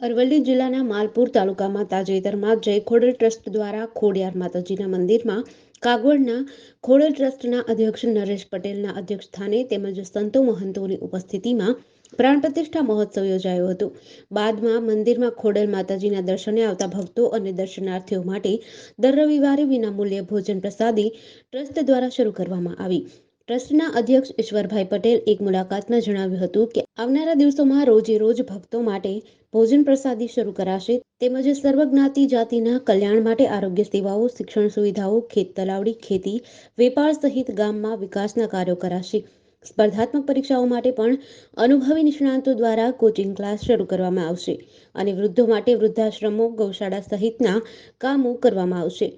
અરવલ્લી જિલ્લાના માલપુર તાલુકામાં તાજેતરમાં જય ખોડલ ટ્રસ્ટ દ્વારા ખોડિયાર માતાજીના મંદિરમાં કાગવડના ખોડલ ટ્રસ્ટના અધ્યક્ષ નરેશ પટેલના અધ્યક્ષસ્થાને તેમજ સંતો મહંતોની ઉપસ્થિતિમાં પ્રાણ પ્રતિષ્ઠા મહોત્સવ યોજાયો હતો. બાદમાં મંદિરમાં ખોડલ માતાજીના દર્શને આવતા ભક્તો અને દર્શનાર્થીઓ માટે દર રવિવારે વિનામૂલ્યે ભોજન પ્રસાદી ટ્રસ્ટ દ્વારા શરૂ કરવામાં આવી. ટ્રસ્ટના અધ્યક્ષ ઈશ્વરભાઈ પટેલ એક મુલાકાતમાં જણાવ્યું હતું કે આવનારા દિવસોમાં રોજે રોજ ભક્તો માટે ભોજન પ્રસાદી શરૂ કરાશે તેમજ સર્વજ્ઞાતિ જાતિના કલ્યાણ માટે આરોગ્ય સેવાઓ, શિક્ષણ સુવિધાઓ, ખેત તલાવડી, ખેતી, વેપાર સહિત ગામમાં વિકાસના કાર્યો કરાશે. સ્પર્ધાત્મક પરીક્ષાઓ માટે પણ અનુભવી નિષ્ણાંતો દ્વારા કોચિંગ ક્લાસ શરૂ કરવામાં આવશે અને વૃદ્ધો માટે વૃદ્ધાશ્રમો, ગૌશાળા સહિતના કામો કરવામાં આવશે.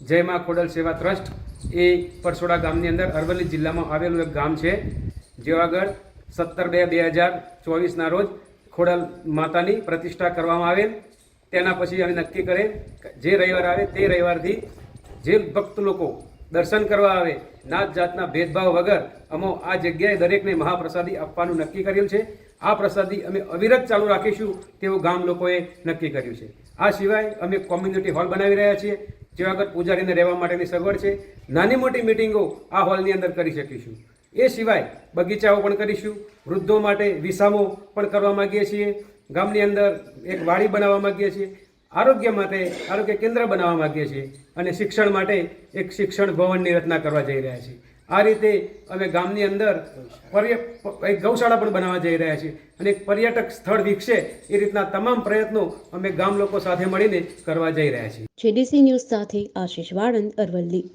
જય મા ખોડલ સેવા ટ્રસ્ટ. એ પરસોડા ગામની અંદર અરવલ્લી જિલ્લામાં આવેલું એક ગામ છે, જે આગળ સત્તર બે બે હજાર ચોવીસના રોજ ખોડલ માતાની પ્રતિષ્ઠા કરવામાં આવેલ. તેના પછી અમે નક્કી કરે જે રવિવાર આવે તે રવિવારથી જે ભક્ત લોકો દર્શન કરવા આવે, નાત જાતના ભેદભાવ વગર અમો આ જગ્યાએ દરેકને મહાપ્રસાદી આપવાનું નક્કી કરેલ છે. આ પ્રસાદી અમે અવિરત ચાલુ રાખીશું તેવું ગામ લોકોએ નક્કી કર્યું છે. આ સિવાય અમે કોમ્યુનિટી હોલ બનાવી રહ્યા છીએ. જે આગળ પૂજારીને રહેવા માટેની સગવડ છે, નાની મોટી મિટિંગો આ હોલની અંદર કરી શકીશું. એ સિવાય બગીચાઓ પણ કરીશું, વૃદ્ધો માટે વિસામો પણ કરવા માગીએ છીએ, ગામની અંદર એક વાડી બનાવવા માગીએ છીએ, આરોગ્ય માટે આરોગ્ય કેન્દ્ર બનાવવા માગીએ છીએ અને શિક્ષણ માટે એક શિક્ષણ ભવનની રચના કરવા જઈ રહ્યા છીએ. આ રીતે અમે ગામની અંદર પર્ય, એક ગૌશાળા પણ બનાવવા જઈ રહ્યા છીએ અને એક પર્યટક સ્થળ વિકસે એ રીતના તમામ પ્રયત્નો અમે ગામ લોકો સાથે મળીને કરવા જઈ રહ્યા છીએ. જેડીસી ન્યૂઝ સાથે આશીષ વાળંદ અરવલ્લી.